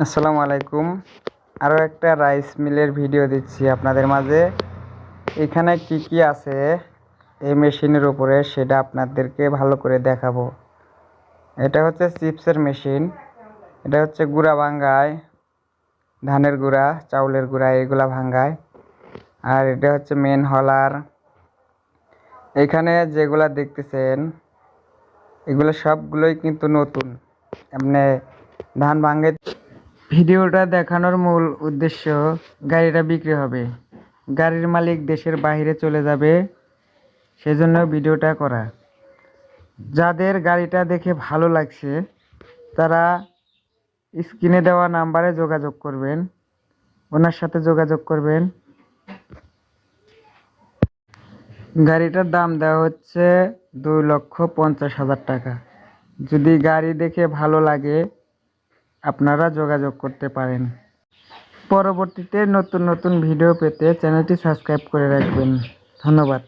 আসসালামু আলাইকুম। আরও একটা রাইস মিলের ভিডিও দিচ্ছি আপনাদের মাঝে। এখানে কি কি আছে এই মেশিনের উপরে সেটা আপনাদেরকে ভালো করে দেখাবো। এটা হচ্ছে চিপসের মেশিন। এটা হচ্ছে গুঁড়া ভাঙ্গায়। ধানের গুঁড়া, চাউলের গুঁড়া, এগুলা ভাঙ্গায়। আর এটা হচ্ছে মেন হলার। এখানে যেগুলা দেখতেছেন, এগুলো সবগুলোই কিন্তু নতুন। এমনি ধান ভাঙ্গে ভিডিওটা দেখানোর মূল উদ্দেশ্য, গাড়িটা বিক্রি হবে। গাড়ির মালিক দেশের বাইরে চলে যাবে, সেজন্য ভিডিওটা করা। যাদের গাড়িটা দেখে ভালো লাগছে, তারা স্ক্রিনে দেওয়া নাম্বারে যোগাযোগ করবেন। ওনার সাথে যোগাযোগ করবেন। গাড়িটার দাম দেওয়া হচ্ছে দুই লক্ষ পঞ্চাশ হাজার টাকা। যদি গাড়ি দেখে ভালো লাগে আপনারা যোগাযোগ করতে পারেন। পরবর্তীতে নতুন নতুন ভিডিও পেতে চ্যানেলটি সাবস্ক্রাইব করে রাখবেন। ধন্যবাদ।